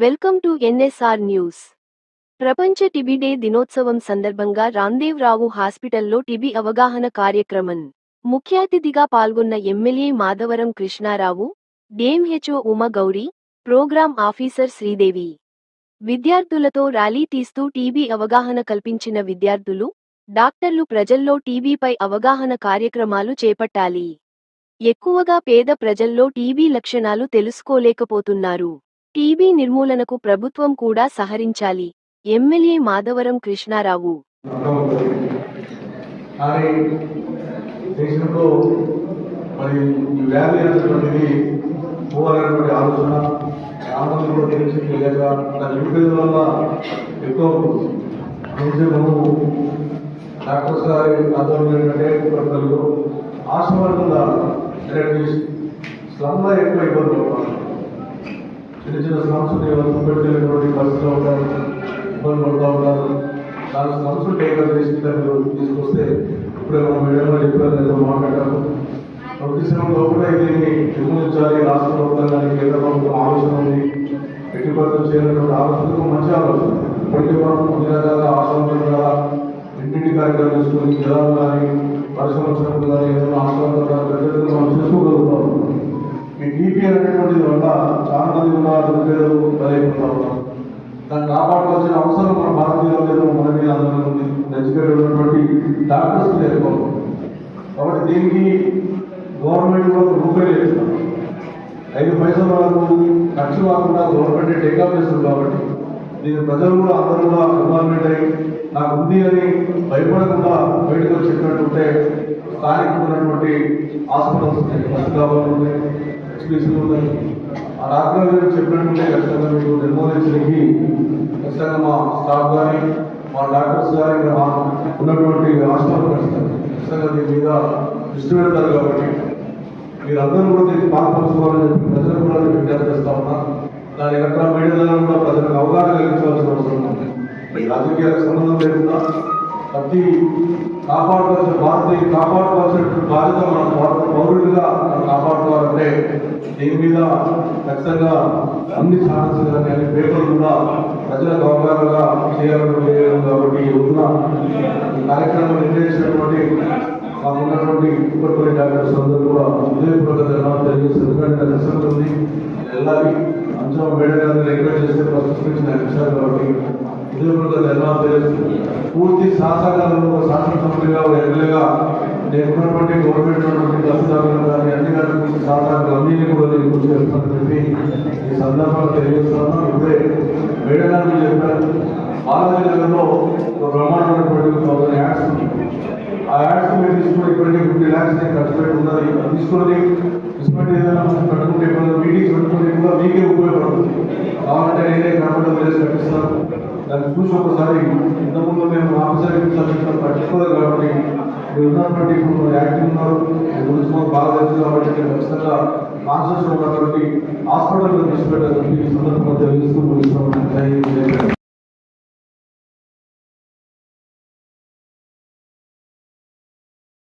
Welcome to NSR news. ప్రపంచ TB day దినోత్సవం సందర్భంగా రాందేవ్ రావు హాస్పిటల్లో టిబి అవగాహన కార్యక్రమం. ముఖ్య అతిథిగా పాల్గొన్న MLA Madhavaram Krishnarao DMHO Uma Gowri program officer Sridevi. విద్యార్థులతో ర్యాలీ తీస్తూ టీబీ అవగాహన కల్పించిన విద్యార్థులు డాక్టర్లు ప్రజల్లో టీబీపై అవగాహన కార్యక్రమాలు చేపట్టాలి. ఎక్కువగా పేద ప్రజల్లో టీబీ లక్షణాలు తెలుసుకోలేకపోతున్నారు. టీబీ నిర్మూలనకు ప్రభుత్వం కూడా సహరించాలి. ఎమ్మెల్యే మాధవరం కృష్ణారావు. కానీ ఎక్కువ గారి ఆధ్వర్యంలో ఏంటంటే ప్రజలు స్లమ్లో ఎక్కువ ఇబ్బంది పడుతున్నారు చిన్న చిన్న స్లమ్స్ పెట్టేటువంటి పరిస్థితిలో ఉంటారు. ఇబ్బంది పడుతూ ఉంటారు. నాలుగు స్లమ్స్ టేకర్ చేసి మీరు తీసుకొస్తే ఇప్పుడే మనం మీడియాలో చెప్పారు ఏదో మాట్లాడారు ప్రతిశ్రమ లోపల దీన్ని నిర్మూలించాలి. రాష్ట్ర ప్రభుత్వంగా కేంద్ర ప్రభుత్వం ఆలోచన ఉంది. ఎట్టి పరిస్థితులు చేయాలనేటువంటి ఆలోచనకు మంచి ఆలోచన. ఇప్పటికే మనం కొన్ని రకాల ఆశ్రమం ఇంటింటి కార్యక్రమాలు చేసుకుని జలాలు కానీ పరిశ్రమ వచ్చినప్పుడు కానీ ఏదైనా ఆశ్రమం కానీ ప్రజలు మనం చేసుకోగలుగుతాం ఈపీఎల్ అనేటువంటి అనేటువంటిది వల్ల చాలా మంది ఉన్న బలైపోతా ఉన్నారు దాన్ని కాపాడుకోవాల్సిన అవసరం మన భారతీయుల మీద మన మీద అందరం ఉంది. ఎడ్యుకేటెడ్ ఉన్నటువంటి డాక్టర్స్ లేకపోవడం కాబట్టి దీనికి గవర్నమెంట్ కూడా ఒక రూపాయి ఐదు పైసల వరకు ఖర్చు కాకుండా గవర్నమెంట్ టేకప్ చేస్తుంది కాబట్టి దీని ప్రజలు కూడా అందరూ కూడా ఇన్వాల్వ్మెంట్ అయ్యి నాకు ఉంది అని భయపడకుండా బయటకు వచ్చి ఉంటే స్థానిక ఉన్నటువంటి హాస్పిటల్స్ ఉన్నాయి బస్ కావాలి హెచ్పిసిలు ఉన్నారు ఆ డాక్టర్ గారు చెప్పినట్టుంటే ఖచ్చితంగా మీకు నిర్మూలించడానికి ఖచ్చితంగా మా స్టాఫ్ కానీ మా డాక్టర్స్ కానీ ఇక్కడ మా ఉన్నటువంటి హాస్పిటల్ ఖచ్చితంగా ఖచ్చితంగా దీని మీద దృష్టి పెడతారు కాబట్టి మీరందరూ కూడా దీన్ని పాల్పంచుకోవాలని చెప్పి ప్రజలు కూడా విజ్ఞప్తి చేస్తా ఉన్నా. దాని ఎక్కడ మీడియా ద్వారా కూడా ప్రజలకు అవగాహన కలిగించవలసిన అవసరం ఉంది. రాజకీయాలకు సంబంధం లేకుండా ప్రతి కాపాడుకోవాల్సిన భారతీయ కాపాడుకోవాల్సిన బాధ్యత మన పౌరుడిగా మనం కాపాడుకోవాలంటే దీని మీద ఖచ్చితంగా అన్ని ఛానల్స్ కానీ పేపర్లు కూడా ప్రజలకు అవగాహనగా చేయాలని కాబట్టి ఉన్న ఈ కార్యక్రమం నిర్ణయించినటువంటి మాకు ఉన్నటువంటి ఇప్పటికొన్ని డాక్టర్స్ అందరూ కూడా హృదయపూర్వక ధన్యవాదాలు తెలియజేస్తారు ఎందుకంటే నాకు ఉంది. వెళ్ళాలి. అంచనా మేడం గారిని రిక్వెస్ట్ చేస్తే ప్రస్తుతం నాకు ఇచ్చారు కాబట్టి హృదయపూర్వక ధన్యవాదాలు తెలియజేస్తుంది పూర్తి శాసనకాలంలో శాసనసభ్యులుగా ఒక ఎమ్మెల్యేగా నేను ఉన్నటువంటి గవర్నమెంట్ ఉన్నటువంటి కానీ అన్ని కానీ పూర్తి శాసనాలు అన్ని కూడా నేను కృషి చేస్తానని చెప్పి ఈ సందర్భంగా తెలియజేస్తున్నాను. ఇప్పుడే మేడం చెప్పారు. బాలాజీ నగర్లో ఒక బ్రహ్మాండమైనటువంటి థౌసండ్ యాడ్స్ ఆ యాడ్స్ మీరు తీసుకుని ఇప్పటికే ఫిఫ్టీ ల్యాక్స్ నేను ఖర్చు పెట్టి ఉన్నది. తీసుకుని తీసుకొని ఇటువంటి ఏదైనా కట్టుకుంటే ఇప్పుడు మీటింగ్స్ పెట్టుకుంటే కూడా మీకే ఉపయోగపడుతుంది. కావాలంటే నేనే కాకుండా వేసి కట్టిస్తాను చూసి ఒకసారి ఇంతకుముందు మేము ఆఫీసర్ సర్వీస్ పట్టించుకోలేదు కాబట్టి మీరు ఉన్నటువంటి ఇప్పుడు యాక్టివ్ ఉన్నారు. మీ గురించి మాకు బాగా తెలుసు కాబట్టి నేను ఖచ్చితంగా కాన్షియస్ ఉన్నటువంటి హాస్పిటల్లో తీసుకెళ్ళాలని ఈ సందర్భంగా తెలియజేస్తూ